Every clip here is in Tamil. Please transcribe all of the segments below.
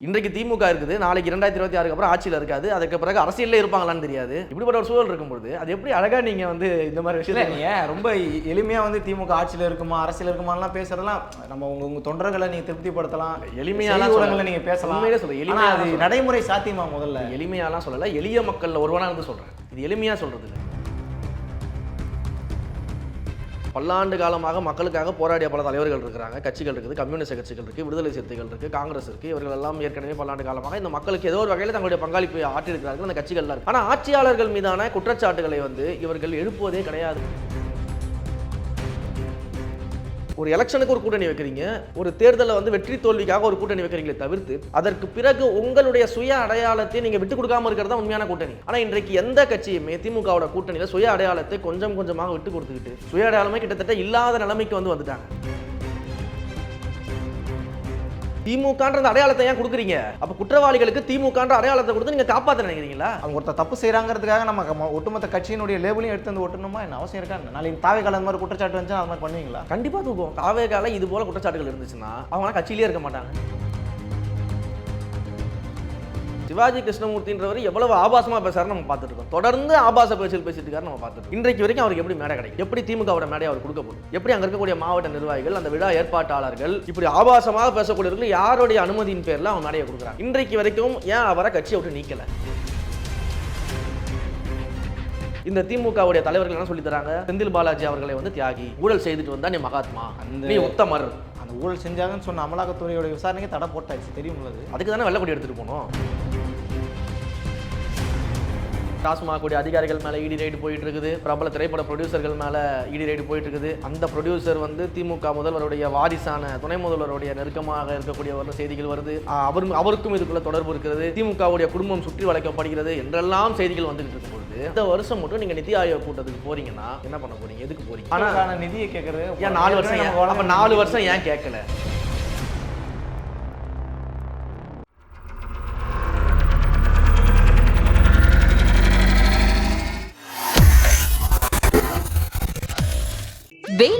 இன்றைக்கு திமுக இருக்குது நாளைக்கு இரண்டாயிரத்தி இருபத்தி ஆறுக்கு அப்புறம் ஆட்சியில் இருக்காது. அதுக்கு பிறகு அரசியல்ல இருப்பாங்களான்னு தெரியாது. இப்படிப்பட்ட ஒரு சூழல் இருக்கும்போது அது எப்படி அழகா நீங்க வந்து இந்த மாதிரி விஷயத்தை நீங்கள் ரொம்ப எ- எளிமையா வந்து திமுக ஆட்சியில் இருக்குமா அரசியல் இருக்குமாலாம் பேசுறதெல்லாம் நம்ம உங்க உங்க தொண்டர்களை நீங்க திருப்திப்படுத்தலாம். எளிமையாலாம் செய்தி ஊடகங்களை சொல்லல. நீங்க பேசலாம். உண்மையிலே எளிமையாலாம் அது. நடைமுறை சாத்தியமா முதல்ல? எளிமையாலாம் சொல்லல. எளிய மக்கள்ல ஒருவனா இருந்து சொல்றேன். இது எளிமையா சொல்றது இல்லை பல்லாண்டு காலமாக மக்களுக்காக போராடிய பல தலைவர்கள் இருக்கிறாங்க. கட்சிகள் இருக்குது கம்யூனிஸ்ட் கட்சிகள் இருக்குது விடுதலை சிறுத்தைகள் இருக்குது காங்கிரஸ் இருக்குது இவர்கள் எல்லாம் ஏற்கனவே பல்லாண்டு காலமாக இந்த மக்களுக்கு ஏதோ ஒரு வகையில் தங்களுடைய பங்களிப்பை ஆற்றியிருக்கிறார்கள். அந்த கட்சிகள்லாம் ஆனால் ஆட்சியாளர்கள் மீதான குற்றச்சாட்டுகளை வந்து இவர்கள் எழுப்புவதே கிடையாது. ஒரு எலெக்ஷனுக்கு ஒரு கூட்டணி வைக்கிறீங்க ஒரு தேர்தலில் வந்து வெற்றி தோல்விக்காக ஒரு கூட்டணி வைக்கிறீங்களே தவிர்த்து அதற்கு பிறகு உங்களுடைய சுய அடையாளத்தை நீங்கள் விட்டு கொடுக்காம இருக்கிறது தான் உண்மையான கூட்டணி. ஆனால் இன்றைக்கு எந்த கட்சியுமே திமுகவோட கூட்டணியில் சுய அடையாளத்தை கொஞ்சம் கொஞ்சமாக விட்டு கொடுத்துக்கிட்டு சுய அடையாளமே கிட்டத்தட்ட இல்லாத நிலைமைக்கு வந்து வந்துட்டாங்க. திமுகன்ற அந்த அடையாளத்தை ஏன் கொடுக்குறீங்க? அப்ப குற்றவாளிகளுக்கு திமுகன்ற அடையாளத்தை கொடுத்து நீங்க காப்பாற்ற நினைக்கிறீங்களா? அவங்க ஒருத்தர் தப்பு செய்றாங்கிறதுக்காக நம்ம ஒட்டுமொத்த கட்சியினுடைய லேபிளையும் எடுத்து வந்து ஒட்டணுமா என்ன அவசியம் இருக்கா? நாளைக்கு தாவே காலம் மாதிரி குற்றச்சாட்டு வந்துச்சா அது மாதிரி பண்ணுவீங்களா? கண்டிப்பா தூக்கும் காவே கால இது போல குற்றச்சாட்டுகள் இருந்துச்சுன்னா அவங்க கட்சியிலே இருக்க மாட்டாங்க. சிவாஜி கிருஷ்ணமூர்த்தின்றவர் எவ்வளவு ஆபாசமா பேசுறாரு நம்ம பார்த்துட்டு இருக்கோம் தொடர்ந்து ஆபாச பேச்சில் பேசிட்டு இருக்காரு நம்ம பார்த்துட்டு இருக்கோம். இன்றைக்கு வரைக்கும் அவருக்கு எப்படி மேடை கிடைக்கும் எப்படி திமுகவோட மேடை அவர் கொடுக்க போகுது? எப்படி அங்க இருக்கக்கூடிய மாவட்ட நிர்வாகிகள் அந்த விழா ஏற்பாட்டாளர்கள் இப்படி ஆபாசமாக பேசக்கூடியவர்கள் யாருடைய அனுமதியின் பேர்ல அவங்க மேடையை கொடுக்குறாங்க? இன்றைக்கு வரைக்கும் ஏன் அவரை கட்சியை விட்டு நீக்கல? இந்த திமுகவுடைய தலைவர்கள் என்ன சொல்லி தராங்க? செந்தில் பாலாஜி அவர்களை வந்து தியாகி ஊழல் செய்துட்டு வந்தா நீ மகாத்மா. நீ உத்தமர் அந்த ஊழல் செஞ்சாங்கன்னு சொன்ன அமலாக்கத்துறையோட விசாரணைக்கு தடை போட்டாச்சு தெரியுமில்ல அது. அதுக்கு தானே வெள்ளக்கொடி எடுத்துட்டு போனோம். டாஸ்மாக் கூடிய அதிகாரிகள் மேலே இடி ரைடு போயிட்டு இருக்குது பிரபல திரைப்பட ப்ரொடியூசர்கள் மேலே இடி ரைடு போயிட்டு இருக்குது அந்த ப்ரொடியூசர் வந்து திமுக முதல்வருடைய வாரிசான துணை முதல்வருடைய நெருக்கமாக இருக்கக்கூடிய செய்திகள் வருது. ஆஹ் அவர் அவருக்கும் இதுக்குள்ள தொடர்பு இருக்கிறது. திமுகவுடைய குடும்பம் சுற்றி வளைக்கப்படுகிறது என்றெல்லாம் செய்திகள் வந்துகிட்டு இருக்கும் பொழுது இந்த வருஷம் மட்டும் நீங்க நிதி ஆயோக் கூட்டத்துக்கு போறீங்கன்னா என்ன பண்ண போறீங்க? எதுக்கு போறீங்க? ஆனா நிதியை கேட்கறது ஏன் நாலு வருஷம் நாலு வருஷம் ஏன்? கேட்கல?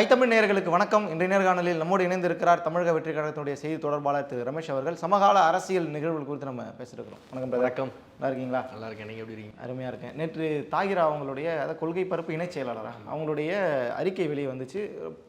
ஐத்தமிழ் நேயர்களுக்கு வணக்கம். இன்றைய நேர்காணலில் நம்மோடு இணைந்திருக்கிறார் தமிழக வெற்றி கழகத்தினுடைய செய்தி தொடர்பாளர் திரு ரமேஷ் அவர்கள். சமகால அரசியல் நிகழ்வுகள் குறித்து நம்ம பேசியிருக்கிறோம் வணக்கம் வணக்கம். நல்லா இருக்கீங்களா? நல்லா இருக்கேன். நீங்க எப்படி இருக்கீங்க? அருமையாக இருக்கேன். நேற்று தாகிரா அவங்களுடைய அதாவது கொள்கை பரப்பு இணைச் செயலாளராக அவங்களுடைய அறிக்கை வெளியே வந்துச்சு.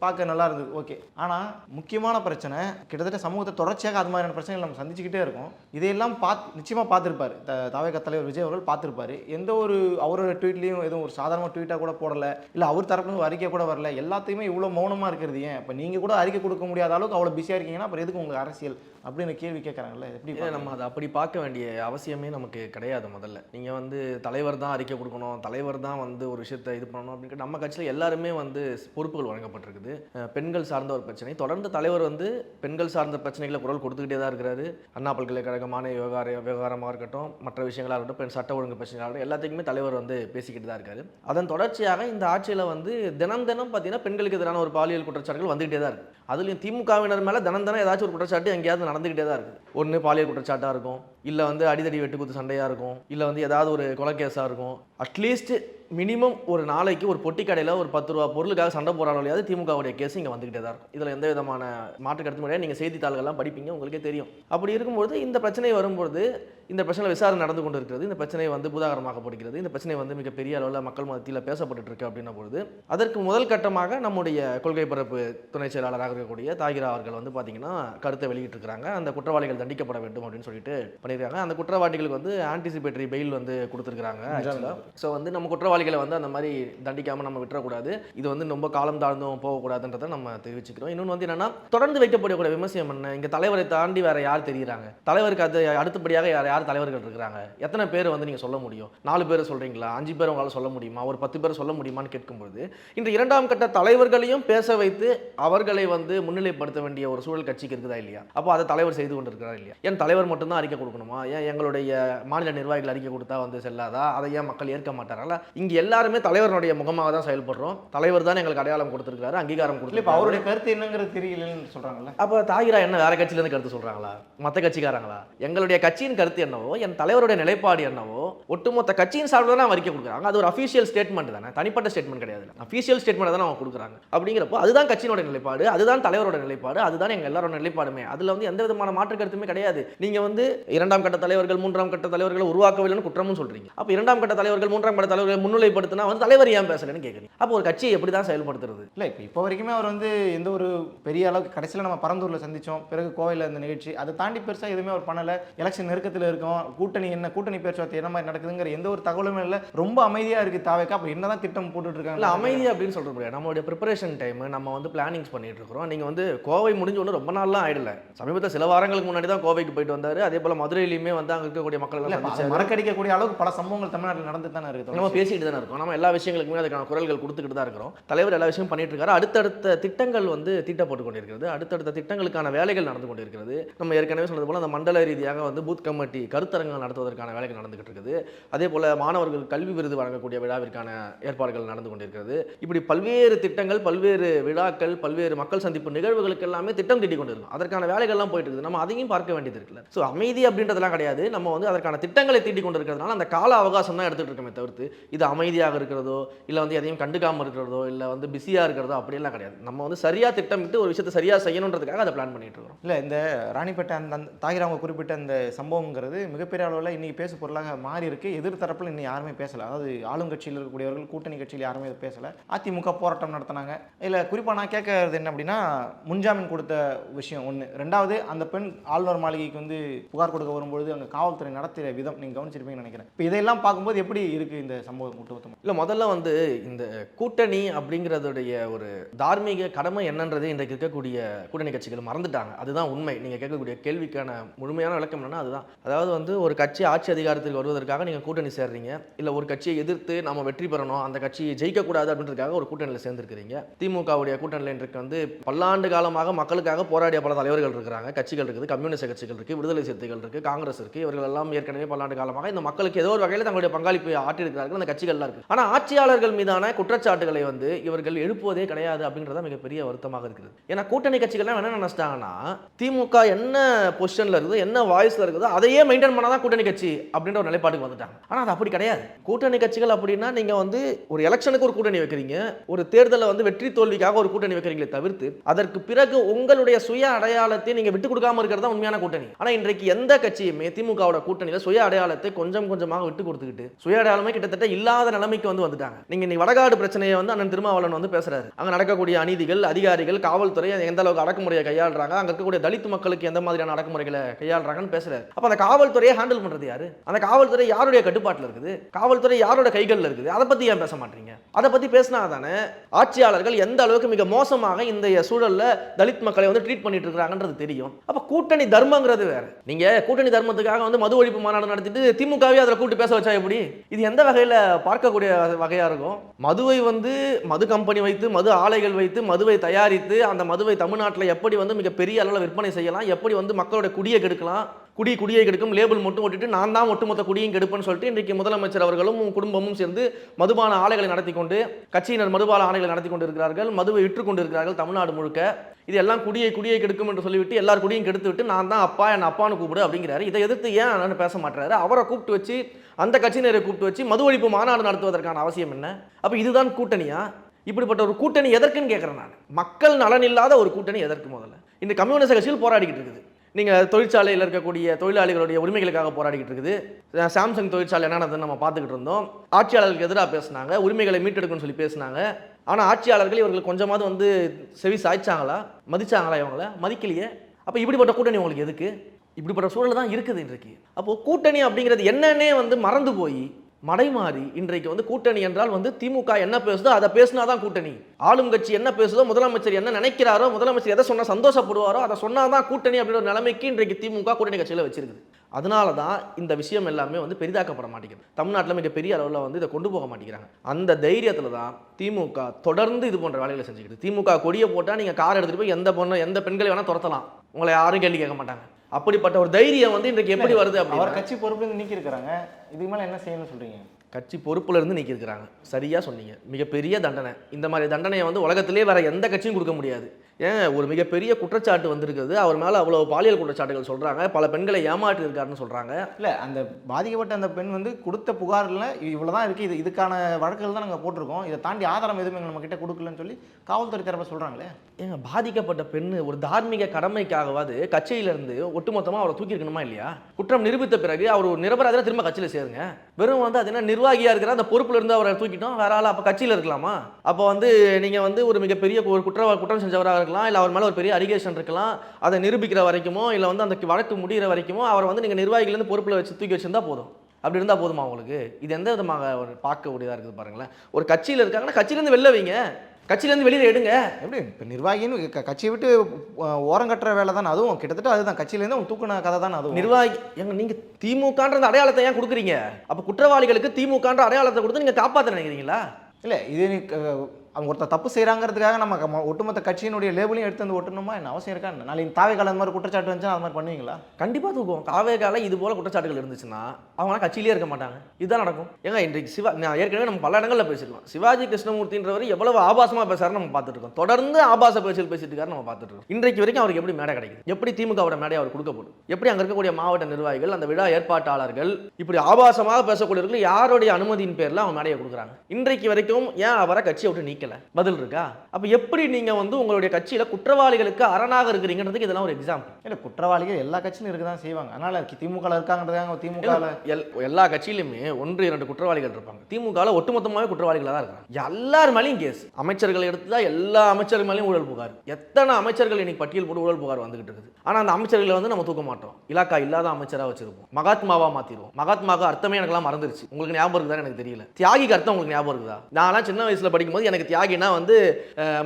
பார்க்க நல்லா இருந்தது. ஓகே. ஆனால் முக்கியமான பிரச்சனை கிட்டத்தட்ட சமூகத்தை தொடர்ச்சியாக அது மாதிரியான பிரச்சனைகள் நம்ம சந்திச்சுக்கிட்டே இருக்கோம். இதையெல்லாம் பார்த்து நிச்சயமாக பார்த்துருப்பாரு. தாவேக தலைவர் விஜய் அவர்கள் பார்த்துருப்பாரு. எந்த ஒரு அவரோட ட்வீட்லேயும் எதுவும் ஒரு சாதாரண ட்வீட்டாக கூட போடலை. இல்லை அவர் தரப்புல அறிக்கை கூட வரல. எல்லாத்தையுமே இவ்வளோ மௌனமாக இருக்கிறது ஏன்? இப்போ நீங்கள் கூட அறிக்கை கொடுக்க முடியாத அளவுக்கு அவ்வளோ பிஸியாக இருக்கீங்கன்னா அப்புறம் எதுக்கு உங்களுக்கு அரசியல்? அப்படின்னு கேள்வி கேட்குறாங்கல்ல எப்படி நம்ம அதை அப்படி பார்க்க வேண்டிய அவசியமே நமக்கு கிடையாது முதல்ல. நீங்கள் வந்து தலைவர் தான் அறிக்கை கொடுக்கணும் தலைவர் தான் வந்து ஒரு விஷயத்தை இது பண்ணணும் அப்படின்னு நம்ம கட்சியில் எல்லாருமே வந்து பொறுப்புகள் வழங்கப்பட்டிருக்குது. பெண்கள் சார்ந்த ஒரு பிரச்சனை. தொடர்ந்து தலைவர் வந்து பெண்கள் சார்ந்த பிரச்சனைகளை குரல் கொடுத்துக்கிட்டே தான் இருக்கிறாரு. அண்ணா பல்கலைக்கழக மாணவி விவகார விவகாரமாக இருக்கட்டும் மற்ற விஷயங்களாக இருக்கட்டும் பெண் சட்ட ஒழுங்கு பிரச்சனைகளாக இருக்கட்டும் எல்லாத்துக்குமே தலைவர் வந்து பேசிக்கிட்டு தான் இருக்காரு. அதன் தொடர்ச்சியாக இந்த ஆட்சியில் வந்து தினம் தினம் பார்த்தீங்கன்னா பெண்களுக்கு எதிரான ஒரு பாலியல் குற்றச்சாட்டுகள் வந்துகிட்டே தான் இருக்குது அதுலேயும் திமுகவினர் மேலே தினம் தினம் ஏதாச்சும் ஒரு குற்றச்சாட்டு எங்கேயாவது நடந்துக்கிட்டே தான் இருக்குது. ஒன்று பாலியல் குற்றச்சாட்டாக இருக்கும். இல்லை வந்து அடிதடி வெட்டுக்குத்து சண்டையாக இருக்கும். இல்லை வந்து ஏதாவது ஒரு கொலைக்கேஸாக இருக்கும். அட்லீஸ்ட் மினிமம் ஒரு நாளைக்கு ஒரு பொட்டி கடையில் ஒரு பத்து ரூபா பொருளுக்காக சண்டை போராடலையாவது திமுகவுடைய கேஸ் இங்கே வந்துக்கிட்டே தான் இருக்கும். இதில் எந்த விதமான மாற்று கருத்து முடியாது நீங்கள் செய்தித்தாள்கள்லாம் படிப்பீங்க உங்களுக்கே தெரியும். அப்படி இருக்கும்போது இந்த பிரச்சனை வரும்போது இந்த பிரச்சனை விசாரணை நடந்து கொண்டு இருக்கிறது இந்த பிரச்சனை வந்து பூதாகரமாக்கப்படுகிறது இந்த பிரச்சனை வந்து மிகப்பெரிய அளவில் மக்கள் மத்தியில் பேசப்பட்டு இருக்கு அப்படின்ன பொழுது அதற்கு முதல் கட்டமாக நம்முடைய கொள்கை பரப்பு துணை செயலாளராக இருக்கக்கூடிய தாகிரா அவர்கள் வந்து பார்த்தீங்கன்னா கருத்தை வெளியிட்டிருக்கிறாங்க. அந்த குற்றவாளிகள் தண்டிக்கப்பட வேண்டும் அப்படின்னு சொல்லிட்டு பண்ணியிருக்காங்க. அந்த குற்றவாளிகளுக்கு வந்து ஆன்டிசிபேட்டரி பெயில் வந்து கொடுத்துருக்காங்க ஸோ வந்து நம்ம குற்றவாளிகளை வந்து அந்த மாதிரி தண்டிக்காமல் நம்ம விட்டுறக்கூடாது. இது வந்து ரொம்ப காலம் தாழ்ந்தும் போகக்கூடாதுன்றதை நம்ம தெரிவிச்சுக்கிறோம். இன்னொன்று வந்து என்னன்னா தொடர்ந்து வைக்கப்படக்கூடிய விமர்சனம் என்ன? இங்கே தலைவரை தாண்டி வேற யார் தெரியுறாங்க? தலைவருக்கு அது அடுத்தபடியாக யார் யார் யார் தலைவர்கள் இருக்கிறாங்க. எத்தனை பேர் வந்து நீங்கள் சொல்ல முடியும்? நாலு பேர் சொல்கிறீங்களா அஞ்சு பேர் உங்களால் சொல்ல முடியுமா? ஒரு பத்து பேர் சொல்ல முடியுமான்னு கேட்கும்போது இந்த இரண்டாம் கட்ட தலைவர்களையும் பேச வைத்து அவர்களை வந்து முன்னிலைப்படுத்த வேண்டிய ஒரு சூழல் கட்சிக்கு இருக்குதா இல்லையா? அப்போ அதை தலைவர் செய்து கொண்டிருக்கிறார் இல்லையா? ஏன் தலைவர் மட்டும்தான் அறிக்கை கொடுக்கணுமா? ஏன் எங்களுடைய மாநில நிர்வாகிகள் அறிக்கை கொடுத்தா வந்து செல்லாதா? அதை ஏன் மக்கள் ஏற்க மாட்டாங்களா இங்கே எல்லாருமே தலைவருடைய முகமாக தான் செயல்படுறோம். தலைவர் தான் எங்களுக்கு அடையாளம் கொடுத்திருக்காரு அங்கீகாரம் இப்போ கொடுத்து அவருடைய கருத்து என்னங்கிறது தெரியலன்னு சொல்றாங்கல்ல. அப்போ தாகிரா என்ன வேற கட்சியிலேருந்து கருத்து சொல்றாங்களா? மற்ற கட்சிக்காரங்களா? எங்களுடைய கட்சியின் கருத்து என்னவோ என் தலைவருடைய நிலைப்பாடு என்னவோ ஒட்டுமொத்த கட்சியின் சார்பில் தான் அறிக்கை கொடுக்குறாங்க. அது ஒரு அஃபீஷியல் ஸ்டேட்மெண்ட் தானே. தனிப்பட்ட ஸ்டேட்மெண்ட் கிடையாது. அஃபீஷியல் ஸ்டேட்மெண்ட் தான் அவங்க கொடுக்குறாங்க. அப்படிங்கிறப்போ அதுதான் கட்சியினுடைய நிலைப்பாடு அதுதான் தலைவரோட நிலைப்பாடு அதுதான் எங்கள் எல்லாரோட நிலைப்பாடுமே. அதில் வந்து எந்த விதமான மாற்று கருத்துமே கிடையாது. நீங்கள் வந்து இரண்டாம் கட்ட தலைவர்கள் மூன்றாம் கட்ட தலைவர்களை உருவாக்கவில்லைன்னு குற்றமும் சொல்கிறீங்க அப்போ இரண்டாம் கட்ட தலைவர்கள் மூன்றாம் கட்ட தலைவர்களை முன்னிலைப்படுத்தினா வந்து தலைவர் ஏன் பேசலைன்னு கேட்குறீங்க அப்போ ஒரு கட்சியை எப்படி தான் செயல்படுத்துறது? இல்லை இப்போ இப்போ வரைக்குமே அவர் வந்து எந்த ஒரு பெரிய அளவுக்கு கடைசியில் நம்ம பரந்தூரில் சந்தித்தோம் பிறகு கோவையில் இந்த நிகழ்ச்சி அதை தாண்டி பெருசாக எதுவுமே அவர் பண்ணலை. எலெக்ஷன் நெருக்கத்தில் இருக்கோம் கூட்டணி என்ன கூட்டணி பேச்சுவார்த்தை என்ன மாதிரி நடக்குதுங்கிற எந்த ஒரு தகவலுமே இல்லை. ரொம்ப அமைதியாக இருக்குது தாவேக்கா. அப்போ என்னதான் திட்டம் போட்டுட்டு இல்ல அமைதி அப்படின்னு சொல்றது முடியாது நம்மளுடைய ப்ரிப்பரேஷன் டைம் நம்ம வந்து பிளானிங்ஸ் பண்ணிட்டு இருக்கிறோம். நீங்க வந்து கோவை முடிஞ்ச ஒன்று ரொம்ப நாள்லாம் ஆயிடல. சமீபத்தில் சில வாரங்களுக்கு முன்னாடி தான் கோவைக்கு போயிட்டு வந்தாரு. அதே போல மதுரையிலுமே வந்து அங்க இருக்கக்கூடிய மக்கள். மறக்கடிக்கக்கூடிய அளவுக்கு பல சம்பவங்கள் தமிழ்நாட்டில் நடந்து தானே இருக்குது நம்ம பேசிட்டு தானே இருக்கோம். நம்ம எல்லா விஷயங்களுக்குமே அதுக்கான குரல்கள் கொடுத்துக்கிட்டு தான் இருக்கிறோம். தலைவர் எல்லா விஷயமும் பண்ணிட்டு இருக்காரு. அடுத்தடுத்த திட்டங்கள் வந்து தீட்டப்பட்டு கொண்டிருக்கிறது. அடுத்தடுத்த திட்டங்களுக்கான வேலைகள் நடந்து கொண்டிருக்கிறது. நம்ம ஏற்கனவே சொன்னது போல அந்த மண்டல ரீதியாக வந்து பூத் கமிட்டி கருத்தரங்கம் நடத்துவதற்கான வேலைகள் நடந்துகிட்டு இருக்குது அதே போல் மாணவர்கள் கல்வி விருது வழங்கக்கூடிய விழாவிற்கான ஏற்பாடுகள் நடந்து கொண்டிருக்கிறது. இப்படி பல்வேறு திட்டங்கள் பல்வேறு விழாக்கள் பல்வேறு மக்கள் சந்திப்பு நிகழ்வுகளுக்கு எல்லாமே திட்டம் தீட்டி கொண்டிருக்கும். அதற்கான வேலைகள்லாம் போயிட்டு இருக்குது நம்ம அதையும் பார்க்க வேண்டியது இருக்குல்ல. ஸோ அமைதி அப்படின்றதெல்லாம் கிடையாது. நம்ம வந்து அதற்கான திட்டங்களை தீட்டி கொண்டிருக்கிறதுனால அந்த கால அவகாசம் தான் எடுத்துகிட்டு இருக்கோமே தவிர்த்து இது அமைதியாக இருக்கிறதோ இல்லை வந்து எதையும் கண்டுக்காமல் இருக்கிறதோ இல்லை வந்து பிஸியாக இருக்கிறதோ அப்படியெல்லாம் கிடையாது. நம்ம வந்து சரியாக திட்டமிட்டு ஒரு விஷயத்தை சரியாக செய்யணுன்றதுக்காக அதை பிளான் பண்ணிட்டு இருக்கிறோம். இல்லை இந்த ராணிப்பேட்டை அந்த அந்த தாகிர் அவங்க குறிப்பிட்ட அந்த சம்பவங்கிறது மிகப்பெரிய அளவில் இன்றைக்கி பேசு பொருளாக மாறி இருக்கு. எதிர்த்தரப்பில் இன்னும் யாருமே பேசலை. அதாவது ஆளுங்கட்சியில் இருக்கக்கூடியவர்கள் கூட்டணி கட்சியில் யாருமே இதை பேசலை. அதிமுக போராட்டம் நடத்தினாங்க. இல்லை குறிப்பாக நான் கேட்கறது என்ன அப்படின்னா முன்ஜாமீன் கொடுத்த விஷயம் ஒன்று ரெண்டாவது அந்த பெண் ஆளுநர் மாளிகைக்கு வந்து புகார் கொடுக்க வரும்பொழுது அங்கே காவல்துறை நடத்திய விதம் நீங்கள் கவனிச்சிருப்பீங்கன்னு நினைக்கிறேன். இப்போ இதெல்லாம் பார்க்கும்போது எப்படி இருக்குது இந்த சம்பவம் ஒட்டுமொத்தமாக இல்லை முதல்ல வந்து இந்த கூட்டணி அப்படிங்கிறதுடைய ஒரு தார்மீக கடமை என்னன்றது இன்றைக்கு இருக்கக்கூடிய கூட்டணி கட்சிகள் மறந்துட்டாங்க. அதுதான் உண்மை. நீங்கள் கேட்கக்கூடிய கேள்விக்கான முழுமையான விளக்கம் என்னன்னா அதுதான். அதாவது வந்து ஒரு கட்சி ஆட்சி அதிகாரத்துக்கு வருவதற்காக நீங்கள் கூட்டணி சேர்றீங்க இல்லை ஒரு கட்சியை எதிர்த்து நம்ம வெற்றி பெறணும் அந்த கட்சியை ஜெயிக்கக்கூடாது அப்படின்றதுக்காக ஒரு கூட்டணியில் சேர்ந்துருக்கிறீங்க. திமுகவுடைய கூட்டணியில் இன்றைக்கு வந்து பல்லாண்டு காலமாக மக்களுக்காக போராடிய பல தலைவர்கள் இருக்கிறாங்க. கட்சிகள் இருக்குது கம்யூனிஸ்ட் கட்சிகள் இருக்குது விடுதலை சிறுத்தைகள் இருக்குது காங்கிரஸ் இருக்குது இவர்கள் எல்லாம் ஏற்கனவே பல்லாண்டு காலமாக இந்த மக்களுக்கு ஏதோ ஒரு வகையில் தங்களுடைய பங்களிப்பை ஆற்றியிருக்கிறார்கள். அந்த கட்சிகள்லாம் இருக்குது ஆனால் ஆட்சியாளர்கள் மீதான குற்றச்சாட்டுகளை வந்து இவர்கள் எழுப்புவதே கிடையாது அப்படின்றத மிகப்பெரிய வருத்தமாக இருக்குது ஏன்னா கூட்டணி கட்சிகள்லாம் என்ன நினைச்சிட்டாங்கன்னா திமுக என்ன பொசிஷனில் இருக்குதோ என்ன வாய்ஸில் இருக்குதோ அதையே மெயின்டைன் பண்ணாதான் கூட்டணி கட்சி அப்படின்ற ஒரு நிலைப்பாட்டுக்கு வந்துட்டாங்க. ஆனால் அது அப்படி கிடையாது. கூட்டணி கட்சிகள் அப்படின்னா நீங்கள் வந்து ஒரு எலெக்ஷனுக்கு ஒரு கூட்டணி வைக்கிறீங்க. ஒரு தேர்தலில் வந்து வெற்றி தோல்விக்காக ஒரு கூட்டணி வைக்கிறீங்களே தவிர்த்து அதற்கு பிறகு உங்களுடைய சுய அடையாளத்தை நீங்கள் விட்டு கொடுக்காம இருக்கிறது தான் உண்மையான கூட்டணி. ஆனால் இன்றைக்கு எந்த கட்சியுமே திமுகவோட கூட்டணியில் சுய அடையாளத்தை கொஞ்சம் கொஞ்சமாக விட்டு கொடுத்துக்கிட்டு சுய அடையாளமே கிட்டத்தட்ட இல்லாத நிலைமைக்கு வந்து வந்துட்டாங்க. நீங்க இன்னைக்கு வடகாடு பிரச்சனையை வந்து அண்ணன் திருமாவளவன் வந்து பேசுறாரு. அங்க நடக்கக்கூடிய அநீதிகள் அதிகாரிகள் காவல்துறை எந்த அளவுக்கு அடக்குமுறையை கையாளுறாங்க அங்க இருக்கக்கூடிய தலித் மக்களுக்கு எந்த மாதிரியான அடக்குமுறைகளை கையாளுறாங்கன்னு பேசுறாரு. அப்போ அந்த காவல்துறையை ஹேண்டில் பண்றது யாரு? அந்த காவல்துறை யாருடைய கட்டுப்பாட்டில் இருக்குது? காவல்துறை யாரோட கைகளில் இருக்குது? அதை பத்தி ஏன் பேச மாட்டீங்க? அதை பத்தி பேசினா தானே ஆட்சியாளர்கள் எந்த அளவுக்கு மிக மோசமாக இந்த சூழல்ல தலித் மக்களை வந்து ட்ரீட் பண்ணிட்டு இருக்காங்கன்றது தெரியும். அப்ப கூட்டணி தர்மங்கிறது வேற. நீங்க கூட்டணி தர்மத்துக்காக வந்து மது ஒழிப்பு மாநாடு நடத்திட்டு திமுகவே அதில் கூட்டு பேச வச்சா எப்படி? இது எந்த வகையில பார்க்கக்கூடிய வகையா இருக்கும்? மதுவை வந்து மது கம்பெனி வைத்து மது ஆலைகள் வைத்து மதுவை தயாரித்து அந்த மதுவை தமிழ்நாட்டில் எப்படி வந்து மிகப்பெரிய அளவில் விற்பனை செய்யலாம்? எப்படி வந்து மக்களோட குடியை கெடுக்கலாம்? குடி குடியை கெடுக்கும் லேபிள் மட்டும் ஒட்டிட்டு நான் தான் ஒட்டுமொத்த குடியும் கெடுப்பேன்னு சொல்லிட்டு இன்றைக்கு முதலமைச்சர் அவர்களும் குடும்பமும் சேர்ந்து மதுபான ஆலைகளை நடத்தி கொண்டு கட்சியினர் மதுபான ஆலைகளை நடத்தி கொண்டு இருக்கிறார்கள் மதுவை விற்று கொண்டு இருக்கிறார்கள் தமிழ்நாடு முழுக்க. இது எல்லாம் குடியை குடியை கெடுக்கும் என்று சொல்லிவிட்டு எல்லார் குடியும் கெடுத்து விட்டு நான் தான் அப்பா என் அப்பான்னு கூப்பிடு அப்படிங்கிறாரு. இதை எதிர்த்து ஏன் நான் பேச மாட்டாரு அவரை கூப்பிட்டு வச்சு அந்த கட்சியினரை கூப்பிட்டு வச்சு மது ஒழிப்பு மாநாடு நடத்துவதற்கான அவசியம் என்ன? அப்போ இதுதான் கூட்டணியா? இப்படிப்பட்ட ஒரு கூட்டணி எதற்குன்னு கேட்குறேன் நான். மக்கள் நலன் இல்லாத ஒரு கூட்டணி எதற்கு முதல்ல? இந்த கம்யூனிஸ்ட் கட்சியில் போராடிக்கிட்டு இருக்குது. நீங்கள் தொழிற்சாலையில் இருக்கக்கூடிய தொழிலாளிகளுடைய உரிமைகளுக்காக போராடிக்கிட்டு இருக்குது. சாம்சங் தொழிற்சாலை என்னன்னு நம்ம பார்த்துக்கிட்டு இருந்தோம். ஆட்சியாளர்களுக்கு எதிராக பேசுனாங்க. உரிமைகளை மீட்டெடுக்கணும்னு சொல்லி பேசுனாங்க. ஆனால் ஆட்சியாளர்கள் இவர்கள் கொஞ்சமாவது வந்து செவி சாய்ச்சாங்களா? மதிச்சாங்களா இவங்கள? மதிக்கலையே. அப்போ இப்படிப்பட்ட கூட்டணி உங்களுக்கு எதுக்கு? இப்படிப்பட்ட சூழல் தான் இருக்குது இன்றைக்கு. அப்போது கூட்டணி அப்படிங்கிறது என்னன்னே வந்து மறந்து போய் மடைமாறி இன்றைக்கு வந்து கூட்டணி என்றால் வந்து திமுக என்ன பேசுதோ அதை பேசினாதான் கூட்டணி. ஆளும் கட்சி என்ன பேசுதோ முதலமைச்சர் என்ன நினைக்கிறாரோ முதலமைச்சர் எதை சொன்னால் சந்தோஷப்படுவாரோ அதை சொன்னாதான் கூட்டணி அப்படின்ற ஒரு நிலைமைக்கு இன்றைக்கு திமுக கூட்டணி கட்சியில் வச்சிருக்குது. அதனால தான் இந்த விஷயம் எல்லாமே வந்து பெரிதாக்கப்பட மாட்டேங்குது. தமிழ்நாட்டில் மிக பெரிய அளவில் வந்து இதை கொண்டு போக மாட்டேங்கிறாங்க. அந்த தைரியத்தில் தான் திமுக தொடர்ந்து இது போன்ற வேலைகளை செஞ்சுக்கிட்டு திமுக கொடியை போட்டால் நீங்கள் கார் எடுத்துகிட்டு போய் எந்த பொண்ணு எந்த பெண்களை வேணால் துரத்தலாம். உங்களை யாரும் கேள்வி கேட்க மாட்டாங்க. அப்படிப்பட்ட ஒரு தைரியம் வந்து இன்றைக்கு எப்படி வருது அவர் அப்படின்னா கட்சி பொறுப்பு நீக்கி இருக்கிறாங்க இதுக்கு மேல என்ன செய்யணும்னு சொல்றீங்க? கட்சி பொறுப்புல இருந்து நீக்கியிருக்கிறாங்க. சரியா சொன்னீங்க. மிகப்பெரிய தண்டனை. இந்த மாதிரி தண்டனையை வந்து உலகத்திலே வேற எந்த கட்சியும் கொடுக்க முடியாது. ஏன் ஒரு மிகப்பெரிய குற்றச்சாட்டு வந்திருக்குது? அவர் மேல அவ்வளவு பாலியல் குற்றச்சாட்டுகள் சொல்றாங்க. பல பெண்களை ஏமாற்றி இருக்காருன்னு சொல்றாங்க. இல்ல அந்த பாதிக்கப்பட்ட அந்த பெண் வந்து கொடுத்த புகார்ல இவ்வளவுதான் இருக்கு. இது இதுக்கான வழக்குகள் தான் நாங்க போட்டிருக்கோம். இதை தாண்டி ஆதாரம் எதுவும் எங்க நம்ம கிட்ட கொடுக்கலன்னு சொல்லி காவல்துறை தரப்ப சொல்றாங்களே? ஏங்க பாதிக்கப்பட்ட பெண்ணு ஒரு தார்மீக கடமைக்காகவாது கட்சியில இருந்து ஒட்டுமொத்தமா அவரை தூக்கி இருக்கணுமா இல்லையா? குற்றம் நிரூபித்த பிறகு அவர் ஒரு நிரபராதியா திரும்ப கட்சியில சேருங்க. வெறும் வந்து அது என்ன நிர்வாகியா இருக்கிற அந்த பொறுப்புல இருந்து அவரை தூக்கிட்டோம். வேற ஆள் அப்ப கட்சியில இருக்கலாமா? அப்போ வந்து நீங்க வந்து ஒரு மிகப்பெரிய ஒரு குற்ற குற்றம் செஞ்சவராக இருக்கலாம் இல்ல அவர் மேல ஒரு பெரிய அலிகேஷன் இருக்கலாம் அதை நிரூபிக்கிற வரைக்குமோ இல்ல வந்து அந்த வழக்கு முடிகிற வரைக்குமோ அவரை வந்து நீங்க நிர்வாகிகள் இருந்து பொறுப்புல வச்சு தூக்கி வச்சிருந்தா போதும். அப்படி இருந்தால் போதுமா உங்களுக்கு? இது எந்த விதமாக ஒரு பார்க்கக்கூடியதாக இருக்குது பாருங்களேன். ஒரு கட்சியில் இருக்காங்கன்னா கட்சியிலேருந்து வெளில வைங்க. கட்சியிலேருந்து வெளியில் எடுங்க. எப்படி? இப்போ நிர்வாகின்னு கட்சியை விட்டு ஓரம் கட்டுற வேலை தான் அதுவும். கிட்டத்தட்ட அதுதான். கட்சியிலேருந்து அவங்க தூக்குன கதை தான் அதுவும். நிர்வாகி எங்க நீங்க திமுகன்ற அந்த அடையாளத்தை ஏன் கொடுக்குறீங்க? அப்ப குற்றவாளிகளுக்கு திமுகன்ற அடையாளத்தை கொடுத்து நீங்க காப்பாத்த நினைக்கிறீங்களா? இல்லை இது அவங்க ஒருத்தர் தப்பு செய்கிறாங்கிறதுக்காக நம்ம ஒட்டுமொத்த கட்சியினுடைய லேபிளையும் எடுத்து வந்து ஒட்டணுமா? என்ன அவசியம் இருக்கா? என்ன? நாளைக்கு தாவை காலம் மாதிரி குற்றச்சாட்டு வந்துச்சுன்னா அது மாதிரி பண்ணுவீங்களா? கண்டிப்பாக தூக்குவோம். காவே கால இது போல குற்றச்சாட்டுகள் இருந்துச்சுன்னா அவங்க கட்சியிலே இருக்க மாட்டாங்க. இதுதான் நடக்கும். ஏங்க இன்றைக்கு சிவா நான் ஏற்கனவே நம்ம பல இடங்களில் பேசிருக்கோம் சிவாஜி கிருஷ்ணமூர்த்தின்றவர் எவ்வளவு ஆபாசமாக பேசுறாரு நம்ம பார்த்துட்டு இருக்கோம் தொடர்ந்து ஆபாச பேச்சில் பேசிட்டு இருக்காரு நம்ம பார்த்துட்டு இருக்கோம் இன்றைக்கு வரைக்கும் அவருக்கு எப்படி மேடை கிடைக்குது? எப்படி திமுகவோட மேடை அவர் கொடுக்கப்படும் எப்படி அங்கே இருக்கக்கூடிய மாவட்ட நிர்வாகிகள் அந்த விழா ஏற்பாட்டாளர்கள் இப்படி ஆபாசமாக பேசக்கூடியவர்கள் யாருடைய அனுமதியின் பேரில் அவங்க மேடையை கொடுக்குறாங்க? இன்றைக்கு வரைக்கும் ஏன் அவரை கட்சியை விட்டு நீக்க நீக்கல பதில் இருக்கா? அப்ப எப்படி நீங்க வந்து உங்களுடைய கட்சியில குற்றவாளிகளுக்கு அரணாக இருக்கிறீங்கன்றதுக்கு இதெல்லாம் ஒரு எக்ஸாம்பிள் இல்லை குற்றவாளிகள் எல்லா கட்சியிலும் இருக்க தான் செய்வாங்க. அதனால திமுகவில் இருக்காங்கிறதுக்காக எல் எல்லா கட்சியிலுமே ஒன்று இரண்டு குற்றவாளிகள் இருப்பாங்க. திமுகவில் ஒட்டுமொத்தமாகவே குற்றவாளிகளாக தான் இருக்காங்க. எல்லார் மேலேயும் கேஸ் அமைச்சர்களை எடுத்து தான் எல்லா அமைச்சர்கள் மேலேயும் ஊழல் புகார். எத்தனை அமைச்சர்கள் இன்னைக்கு பட்டியல் போட்டு ஊழல் புகார் வந்துகிட்டு இருக்குது? ஆனால் அந்த அமைச்சர்களை வந்து நம்ம தூக்க மாட்டோம். இலாக்கா இல்லாத அமைச்சராக வச்சிருப்போம். மகாத்மாவா மாத்திடுவோம் மகாத்மாவுக்கு அர்த்தமே எனக்கெல்லாம் மறந்துருச்சு. உங்களுக்கு ஞாபகம் இருக்குதான்னு எனக்கு தெரியல. தியாகிக்கு அர்த்தம் உங்களுக்கு ஞாபகம் இருக்குதா? நான்லாம் சின்ன வயசுல படிக்கும்போது எனக்கு தியாகினா வந்து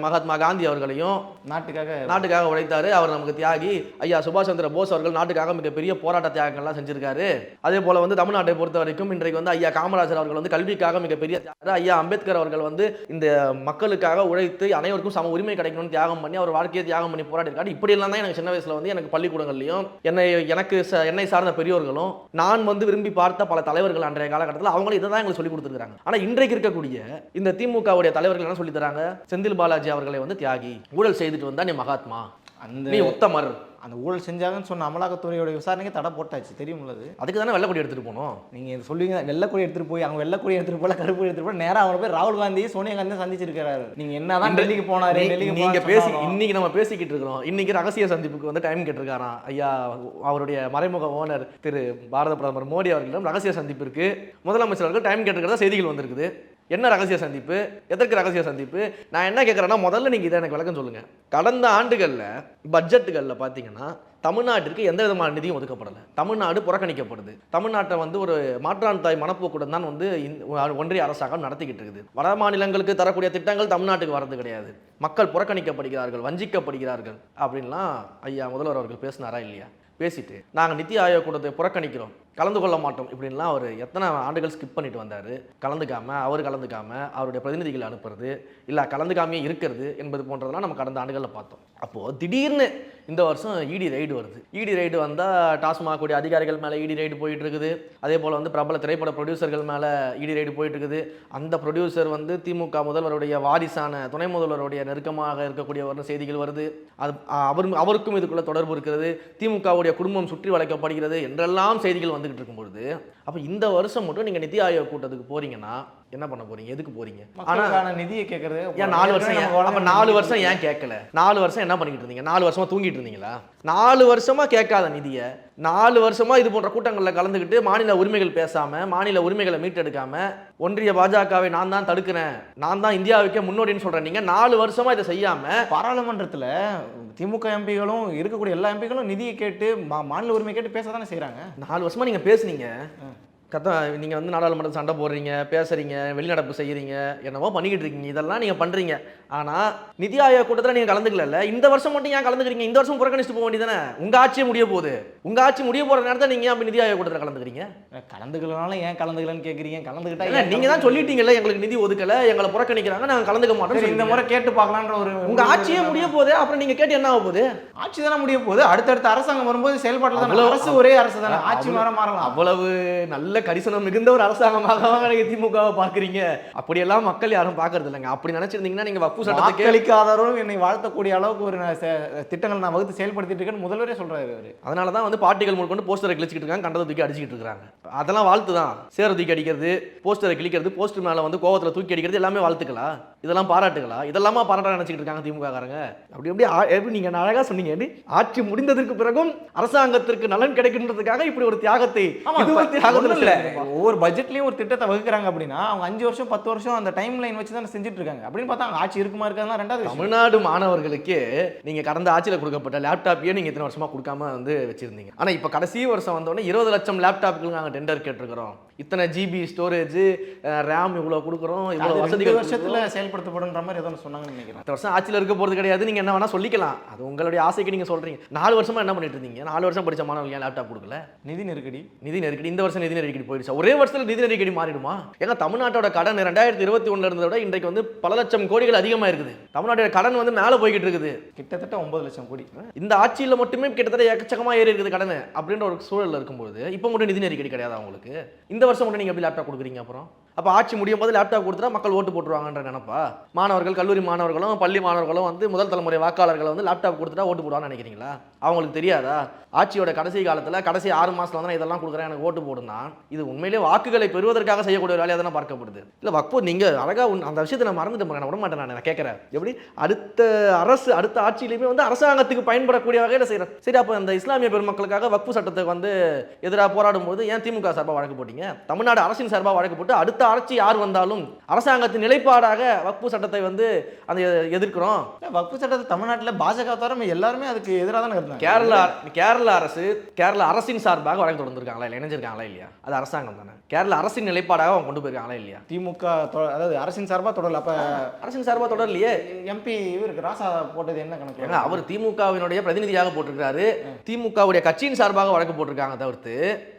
மகாத்மா காந்தி அவர்களையும் நாட்டுக்காக நாட்டுக்காக உழைத்தாரு அவர் நமக்கு தியாகி ஐயா சுபாஷ் சந்திர போஸ் அவர்கள் நாட்டுக்காக மிகப்பெரிய போராட்ட தியாகங்கள்லாம் செஞ்சிருக்காரு. அதே போல வந்து தமிழ்நாட்டை பொறுத்த வரைக்கும் இன்றைக்கு வந்து ஐயா காமராஜர் அவர்கள் வந்து கல்விக்காக மிகப்பெரிய. ஐயா அம்பேத்கர் அவர்கள் வந்து இந்த மக்களுக்காக உழைத்து அனைவருக்கும் சம உரிமை கிடைக்கணும்னு தியாகம் பண்ணி அவர் வாழ்க்கையை தியாகம் பண்ணி போராடி இருக்காரு இப்படி எல்லாம் தான் எனக்கு சின்ன வயசுல வந்து எனக்கு பள்ளிக்கூடங்கள்லையும் என்னை எனக்கு என்னை சார்ந்த பெரியோர்களும் நான் வந்து விரும்பி பார்த்த பல தலைவர்கள் அன்றைய காலகட்டத்தில் அவங்களும் இதை தான் எங்களுக்கு சொல்லி கொடுத்துருக்காங்க ஆனா இன்றைக்கு இருக்கக்கூடிய இந்த திமுகவுடைய தலைவர்கள் என்ன சொல்லி தராங்க செந்தில் பாலாஜி அவர்களை வந்து தியாகி ஊழல் செய்துட்டு வந்தா நீ மகாத்மா. அந்த நீ உத்தமர். அந்த ஊழல் செஞ்சாங்கன்னு சொன்ன அமலாக்கத்துறையோட விசாரணைக்கு தடை போட்டாச்சு தெரியுமில்ல அது அதுக்கு தானே வெள்ளக்கொடி எடுத்துட்டு போனோம். நீங்கள் சொல்லுவீங்க வெள்ளக்கொடி எடுத்துகிட்டு போய் அவங்க வெள்ளக்கொடி எடுத்துகிட்டு போல கருப்பு எடுத்துகிட்டு போய் நேராக அவரை போய் ராகுல் காந்தி சோனியா காந்தி சந்திச்சிருக்காரு நீங்கள் என்னதான் டெல்லிக்கு போனாரு டெல்லிக்கு நீங்க போனாருன்னு பேசி இன்னைக்கு நம்ம பேசிக்கிட்டு இருக்கிறோம். இன்னைக்கு ரகசிய சந்திப்புக்கு வந்து டைம் கேட்டிருக்காராம். ஐயா அவருடைய மறைமுக ஓனர் திரு பாரத பிரதமர் மோடி அவர்களிடம் ரகசிய சந்திப்பிற்கு முதலமைச்சர் அவர்கள் டைம் கேட்டிருக்கிறதா செய்திகள் வந்திருக்குது. என்ன ரகசிய சந்திப்பு? எதற்கு ரகசிய சந்திப்பு? நான் என்ன கேட்குறேன்னா முதல்ல நீங்கள் இதை எனக்கு விளக்கம் சொல்லுங்கள் கடந்த ஆண்டுகளில் பட்ஜெட்டுகளில் பார்த்தீங்கன்னா தமிழ்நாட்டிற்கு எந்த விதமான நிதியும் ஒதுக்கப்படலை. தமிழ்நாடு புறக்கணிக்கப்படுது. தமிழ்நாட்டை வந்து ஒரு மாற்றான் தாய் மனப்போக்குடன் தான் வந்து ஒன்றிய அரசாங்கம் நடத்திக்கிட்டு இருக்குது. வட மாநிலங்களுக்கு தரக்கூடிய திட்டங்கள் தமிழ்நாட்டுக்கு வரது கிடையாது. மக்கள் புறக்கணிக்கப்படுகிறார்கள் வஞ்சிக்கப்படுகிறார்கள் அப்படின்லாம் ஐயா முதல்வர் அவர்கள் பேசினாரா இல்லையா? பேசிட்டு நாங்கள் நித்தி ஆயோக் கூட்டத்தை புறக்கணிக்கிறோம். கலந்து கொள்ள மாட்டோம் இப்படின்லாம் அவர் எத்தனை ஆண்டுகள் ஸ்கிப் பண்ணிட்டு வந்தார். கலந்துக்காமல் அவர் கலந்துக்காமல் அவருடைய பிரதிநிதிகளை அனுப்புறது இல்லை கலந்துக்காமையே இருக்கிறது என்பது போன்றதெல்லாம் நம்ம கடந்த ஆண்டுகளில் பார்த்தோம். அப்போது திடீர்னு இந்த வருஷம் இடி ரைடு வருது. இடி ரைடு வந்தால் டாஸ்மாக் கூடிய அதிகாரிகள் மேலே இடி ரைடு போயிட்டு இருக்குது. அதே போல் வந்து பிரபல திரைப்பட ப்ரொடியூசர்கள் மேலே இடி ரைடு போயிட்டு இருக்குது. அந்த ப்ரொடியூசர் வந்து திமுக முதல்வருடைய வாரிசான துணை முதல்வருடைய நெருக்கமாக இருக்கக்கூடியவர்னு செய்திகள் வருது. அது அவர் அவருக்கும் இதுக்குள்ள தொடர்பு இருக்கிறது. திமுகவுடைய குடும்பம் சுற்றி வளைக்கப்படுகிறது என்றெல்லாம் செய்திகள் வந்து இருக்கும் பொழுது அப்போ இந்த வருஷம் மட்டும் நீங்கள் நிதி ஆயோக் கூட்டத்துக்கு போறீங்கன்னா என்ன பண்ண போறீங்க? எதுக்கு போறீங்க? மக்களுக்கான நிதியை கேட்கறது ஏன் நாலு வருஷம் அப்ப நாலு வருஷம் ஏன் கேட்கல. நாலு வருஷம் என்ன பண்ணிக்கிட்டு இருந்தீங்க? நாலு வருஷமா தூங்கிட்டு இருந்தீங்களா? நாலு வருஷமா கேட்காத நிதியை நாலு வருஷமா இது போன்ற கூட்டங்களில் கலந்துக்கிட்டு மாநில உரிமைகள் பேசாம மாநில உரிமைகளை மீட்டெடுக்காம ஒன்றிய பாஜகவை நான் தான் தடுக்கிறேன் நான் தான் இந்தியாவுக்கே முன்னோடின்னு சொல்றேன் நீங்க நாலு வருஷமா இதை செய்யாம பாராளுமன்றத்தில் திமுக எம்பிகளும் இருக்கக்கூடிய எல்லா எம்பிகளும் நிதியை கேட்டு மாநில உரிமை கேட்டு பேச தானே செய்கிறாங்க நாலு வருஷமா நீங்க பேசுனீங்க. கத்த நீங்கள் வந்து நாடாளுமன்றத்தில் சண்டை போடுறீங்க பேசுறீங்க வெளிநடப்பு செய்கிறீங்க என்னவோ பண்ணிக்கிட்டு இருக்கீங்க. இதெல்லாம் நீங்கள் பண்ணுறீங்க ஆனால் நிதி ஆயோக் கூட்டத்தில் நீங்கள் கலந்துக்கல இந்த வருஷம் மட்டும் ஏன் கலந்துக்கிறீங்க? இந்த வருஷம் புறக்கணிச்சுட்டு போக வேண்டியதானே உங்கள் ஆட்சியே முடிய போகுது. உங்கள் ஆட்சி முடிய போகிற நேரத்தில் நீங்கள் அப்படி நிதி ஆயோக் கூட்டத்தில் கலந்துக்கிறீங்க? கலந்துக்கலனாலும் ஏன் கலந்துக்கலன்னு கேட்குறீங்க கலந்துக்கிட்டா நீங்கள் தான் சொல்லிட்டீங்கல்ல எங்களுக்கு நிதி ஒதுக்கல எங்களை புறக்கணிக்கிறாங்க நாங்கள் கலந்துக்க மாட்டோம் இந்த முறை கேட்டு பார்க்கலான்ற ஒரு உங்கள் ஆட்சியே முடிய போகுது அப்புறம் நீங்கள் கேட்டு என்ன ஆக போகுது? ஆட்சி தானே முடிய போகுது. அடுத்தடுத்த அரசாங்கம் வரும்போது செயல்பாட்டில் தானே அரசு ஒரே அரசு தானே. ஆட்சி மாற மாறலாம். அவ்வளவு நல்ல கரிசனம் மிகுந்த ஒரு அரசாங்கமாக திமுகவை பார்க்குறீங்க? அப்படியெல்லாம் மக்கள் யாரும் பார்க்கறது இல்லைங்க அப்படி நினைச்சிருந்தீங்கன்னா நீங்க வப்பு சட்டத்துக்கு வாக்களிக்காதவரும் என்னை வாழ்த்தக்கூடிய அளவுக்கு ஒரு திட்டங்கள் நான் வகுத்து செயல்படுத்திட்டு இருக்கேன்னு முதல்வரே சொல்றாரு அவரு அதனால தான் வந்து பார்ட்டிகள் முழுக்கொண்டு போஸ்டரை கிழிச்சிக்கிட்டு இருக்காங்க கண்டதை தூக்கி அடிச்சிக்கிட்டு இருக்காங்க அதெல்லாம் வாழ்த்து தான். சேரை தூக்கி அடிக்கிறது போஸ்டரை கிழிக்கிறது போஸ்டர் மேலே வந்து கோவத்தில் தூக்கி அடிக்கிறது எல்லாமே வாழ்த்துக்களா? இதெல்லாம் பாராட்டுகளா? இதெல்லாமா பாராட்ட நினைச்சிட்டு இருக்காங்க திமுக காரங்க அப்படி எப்படி எப்படி நீங்க அழகா சொன்னீங்க ஆட்சி முடிந்ததற்கு பிறகும் அரசாங்கத்திற்கு நலன் கிடைக்கின்றதுக்காக இப்படி ஒரு தியாகத்தை தியாகத்துல இல்ல? ஒவ்வொரு பட்ஜெட்லயும் ஒரு திட்டத்தை வகுக்கிறாங்க அப்படின்னா அவங்க அஞ்சு வருஷம் பத்து வருஷம் அந்த டைம் லைன் வச்சு தானே செஞ்சுட்டு இருக்காங்க அப்படின்னு பார்த்தா அவங்க ஆட்சி இருக்குமா இருக்காதுலாம் ரெண்டாவது. தமிழ்நாடு மாணவர்களுக்கு நீங்க கடந்த ஆட்சியில் கொடுக்கப்பட்ட லேப்டாப்பையே நீங்க இத்தனை வருஷமா கொடுக்காம வந்து வச்சிருந்தீங்க? ஆனா இப்போ கடைசி வருஷம் வந்தோடனே இருபது லட்சம் லேப்டாப்புக்கு நாங்க டெண்டர் கேட்டிருக்கிறோம். இத்தனை ஜிபி ஸ்டோரேஜ் ரேம் இவ்வளவு கொடுக்குறோம் ரெண்டு வசதிகள் வருஷத்துல செயல்படுத்தப்படுன்ற மாதிரி ஏதோ ஒண்ணு சொன்னாங்கன்னு நினைக்கிறேன். அடுத்த வருஷம் ஆட்சியில் இருக்க போறது கிடையாது. நீங்க என்ன வேணா சொல்லிக்கலாம். அது உங்களுடைய ஆசைக்கு நீங்க சொல்றீங்க. நாலு வருஷமா என்ன பண்ணிட்டு இருந்தீங்க? நாலு வருஷம் படிச்ச மாணவர்கள் லேப்டாப் கொடுக்கல? நிதி நெருக்கடி. நிதி நெருக்கடி. இந்த வருஷம் நிதி நெருக்கடி போயிடுச்சா ஒரே வருஷத்துல நிதி நெருக்கடி மாறிடுமா? ஏங்க தமிழ்நாட்டோட கடன் ரெண்டாயிரத்தி இருபத்தி ஒண்ணுல இருந்ததை விட இன்றைக்கு வந்து பல லட்சம் கோடிகள் அதிகமா இருக்குது. தமிழ்நாட்டோட கடன் வந்து மேலே போய்கிட்டு இருக்குது. கிட்டத்தட்ட ஒன்பது லட்சம் கோடி. இந்த ஆட்சியில் மட்டுமே கிட்டத்தட்ட எக்கச்சக்கமா ஏறி இருக்குது கடன் அப்படின்ற ஒரு சூழல்ல இருக்கும்போது இப்போ மட்டும் நிதி நெருக்கடி கிடையாது அவங்களுக்கு இந்த வருஷம் மட்டும் நீங்க எப்படி லேப்டாப் கொடுக்குறீங்க அப்புறம்? அப்போ ஆட்சி முடியும் போது லேப்டாப் கொடுத்தா மக்கள் ஓட்டு போட்டுருவாங்கன்ற நினப்பா? மாணவர்கள் கல்லூரி மாணவர்களும் பள்ளி மாணவர்களும் வந்து முதல் தலைமுறை வாக்காளர்கள் வந்து லேப்டாப் கொடுத்துட்டா ஓட்டு போடுவான்னு நினைக்கிறீங்களா? அவங்களுக்கு தெரியாதா? ஆட்சியோட கடைசி காலத்தில் கடைசி ஆறு மாசத்துல வந்து நான் இதெல்லாம் கொடுக்குறேன் எனக்கு ஓட்டு போடுனா இது உண்மையிலே வாக்குகளை பெறுவதற்காக செய்யக்கூடிய வேலையாக தானே பார்க்கப்படுது. இல்லை வக்போ நீங்கள் அழகாக உன் அந்த விஷயத்தை நான் மறந்துட்டு நான் விட மாட்டேன் நான் நான் கேட்குறேன் எப்படி? அடுத்த அரசு அடுத்த ஆட்சியிலையுமே வந்து அரசாங்கத்துக்கு பயன்படக்கூடிய வகையில் செய்கிறேன் சரி அப்போ அந்த இஸ்லாமிய பெருமக்களுக்காக வக்பு சட்டத்துக்கு வந்து எதிராக போராடும் போது ஏன் திமுக சார்பாக வழக்கு போட்டீங்க? தமிழ்நாடு அரசின் சார்பாக வழக்கு போட்டு அடுத்த ஆட்சி யார் வந்தாலும் அரசாங்கத்தின் நிலைப்பாடாக வக்பு சட்டத்தை வந்து அந்த எதிர்க்கிறோம். வக்ஃபு சட்டத்தை தமிழ்நாட்டுல பாஜக தவிர எல்லாருமே அதுக்கு எதிராக தானே இருந்தாங்க கேரளா கேரள அரசு கேரள அரசின் சார்பாக வழக்கு தொடர்ந்துருக்காங்களா இல்லை இணைஞ்சிருக்காங்களா இல்லையா? அது அரசாங்கம் தானே. கேரள அரசின் நிலைப்பாடாக அவங்க கொண்டு போயிருக்காங்களா இல்லையா? திமுக அதாவது அரசின் சார்பா தொடரல. அப்ப அரசின் சார்பாக தொடரலையே. எம்பி இவருக்கு ராசா போட்டது என்ன கணக்கு? அவர் திமுகவினுடைய பிரதிநிதியாக போட்டிருக்காரு திமுகவுடைய கட்சியின் சார்பாக வழக்கு போட்டிருக்காங்க தவிர்த்து.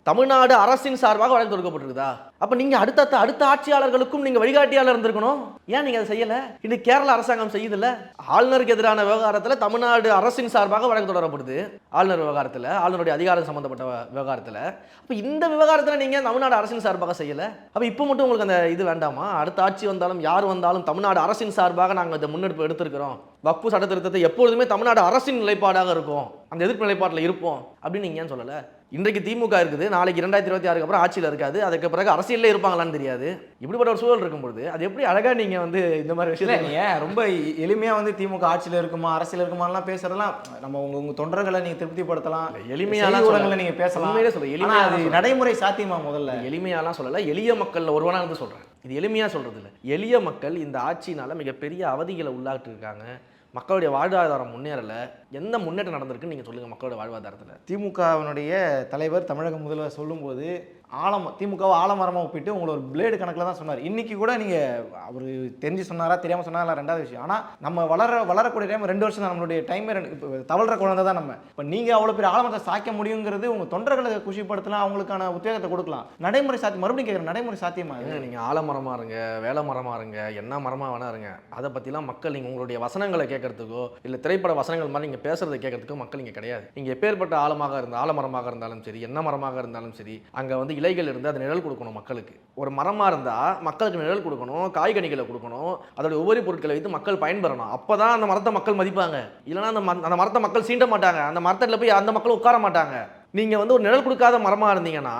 தமிழ்நாடு அரசின் சார்பாக வழக்கு தொடுக்கப்பட்டிருக்குதா அப்ப நீங்க அடுத்த அடுத்த ஆட்சியாளர்களுக்கும் நீங்க வழிகாட்டியாளர் இருந்திருக்கணும். ஏன் நீங்க அதை செய்யல? இன்னைக்கு கேரள அரசாங்கம் செய்யுதுல்ல? ஆளுநருக்கு எதிரான விவகாரத்துல தமிழ்நாடு அரசின் சார்பாக வழக்கு தொடரப்படுது. ஆளுநர் விவகாரத்துல ஆளுநருடைய அதிகாரம் சம்பந்தப்பட்ட விவகாரத்தில் விவகாரத்துல. அப்ப இந்த விவகாரத்துல நீங்க தமிழ்நாடு அரசின் சார்பாக செய்யல? அப்ப இப்போ மட்டும் உங்களுக்கு அந்த இது வேண்டாமா? அடுத்த ஆட்சி வந்தாலும் யார் வந்தாலும் தமிழ்நாடு அரசின் சார்பாக நாங்க இந்த முன்னெடுப்பு எடுத்திருக்கிறோம். வக்பு சட்ட திருத்தத்தை எப்பொழுதுமே தமிழ்நாடு அரசின் நிலைப்பாடாக இருக்கும். அந்த எதிர்ப்பு நிலைப்பாட்டில் இருப்போம். அப்படின்னு நீங்க ஏன் சொல்லலை? இன்றைக்கு திமுக இருக்குது நாளைக்கு இரண்டாயிரத்தி இருபத்தி ஆறுக்கு அப்புறம் ஆட்சியில் இருக்காது அதுக்கு பிறகு அரசியல்ல இருப்பாங்களான்னு தெரியாது. இப்படிப்பட்ட ஒரு சூழல் இருக்கும்பொழுது அது எப்படி அழகா நீங்க வந்து இந்த மாதிரி இல்ல விஷயத்தை நீங்க ரொம்ப எ- எளிமையா வந்து திமுக ஆட்சியில இருக்குமா அரசியல் இருக்குமாலாம் பேசுறதெல்லாம் நம்ம உங்க உங்க தொண்டர்களை நீங்க திருப்திப்படுத்தலாம் செய்தி ஊடகங்களை சொல்லல. நீங்க பேசலாம். உண்மையிலே சொல்றேன், ஆனா எளிமையா அது. நடைமுறை சாத்தியமா முதல்ல? எளிமையாலாம் சொல்லல எளிய மக்கள்ல ஒருவனா இருந்து சொல்றேன். இது எளிமையா சொல்றது இல்ல எளிய மக்கள் இந்த ஆட்சினால மிகப்பெரிய அவதிகளை உள்ளாட்டு இருக்காங்க மக்களுடைய வாழ்வாதாரம் முன்னேறல. எந்த முன்னேற்றம் நடந்திருக்குன்னு நீங்க சொல்லுங்க மக்களுடைய வாழ்வாதாரத்தில். திமுகவினுடைய தலைவர் தமிழக முதல்வர் சொல்லும்போது ஆலம் திமுகவை ஆழமரமாக ஒப்பிட்டு உங்களை ஒரு பிளேடு கணக்கில் தான் சொன்னார். இன்றைக்கி கூட நீங்கள் அவர் தெரிஞ்சு சொன்னாரா தெரியாமல் சொன்னாரா ரெண்டாவது விஷயம். ஆனால் நம்ம வளர வளரக்கூடிய டைம் ரெண்டு வருஷம் தான் நம்மளுடைய டைமே ரெண்டு இப்போ தவழ்ற குழந்தை தான் நம்ம. இப்போ நீங்கள் அவ்வளோ பெரிய ஆழமரத்தை சாய்க்க முடியுங்கிறது உங்கள் தொண்டர்களை குஷிப்படுத்தலாம் அவங்களுக்கான உத்வேகத்தை கொடுக்கலாம். நடைமுறை சாத்தியம் மறுபடியும் கேட்குறேன் நடைமுறை சாத்தியமாக இருக்குது நீங்கள் ஆலமரமாக இருங்க வேலை மரமாக இருங்க என்ன மரமாக வேணா இருங்க. அதை பற்றிலாம் மக்கள் நீங்கள் உங்களுடைய வசனங்களை கேட்கறதுக்கோ இல்லை திரைப்பட வசனங்கள் மாதிரி நீங்கள் பேசுறத கேட்கறதுக்கோ மக்கள் இங்கே கிடையாது. நீங்கள் எப்பேற்பட்ட ஆழமாக இருந்தால் ஆலமரமாக இருந்தாலும் சரி என்ன மரமாக இருந்தாலும் சரி அங்கே வந்து இலைகள் இருந்து அது நிழல் கொடுக்கணும் மக்களுக்கு. ஒரு மரமாக இருந்தால் மக்களுக்கு நிழல் கொடுக்கணும் காய்கனிகளை கொடுக்கணும் அதோட உபரி பொருட்களை வைத்து மக்கள் பயன்பெறணும். அப்போ தான் அந்த மரத்தை மக்கள் மதிப்பாங்க. இல்லைன்னா அந்த அந்த மரத்தை மக்கள் சீண்ட மாட்டாங்க. அந்த மரத்தில் போய் அந்த மக்கள் உட்கார மாட்டாங்க. நீங்கள் வந்து ஒரு நிழல் கொடுக்காத மரமாக இருந்தீங்கன்னா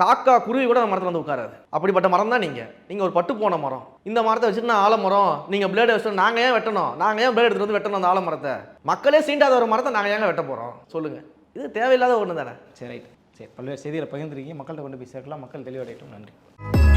காக்கா குருவி கூட அந்த மரத்தில் வந்து உட்காராது. அப்படிப்பட்ட மரம் தான் நீங்கள் நீங்கள் ஒரு பட்டு போன மரம். இந்த மரத்தை வச்சுட்டு நான் ஆலமரம் நீங்கள் பிளேடு வச்சுட்டு நாங்கள் ஏன் வெட்டணும்? நாங்கள் ஏன் பிளேடு எடுத்துகிட்டு வந்து வெட்டணும் அந்த ஆலமரத்தை மக்களே சீண்டாத ஒரு மரத்தை நாங்கள் ஏங்க வெட்ட போகிறோம் சொல்லுங்கள் இது தேவையில்லாத ஒன்று தானே சரி ரைட் சரி பல்வேறு செய்திகளை பகிர்ந்துருக்கீங்க. மக்கள்கிட்ட கொண்டு போய் சேர்க்கலாம். மக்கள் தெளிவடையட்டும். நன்றி.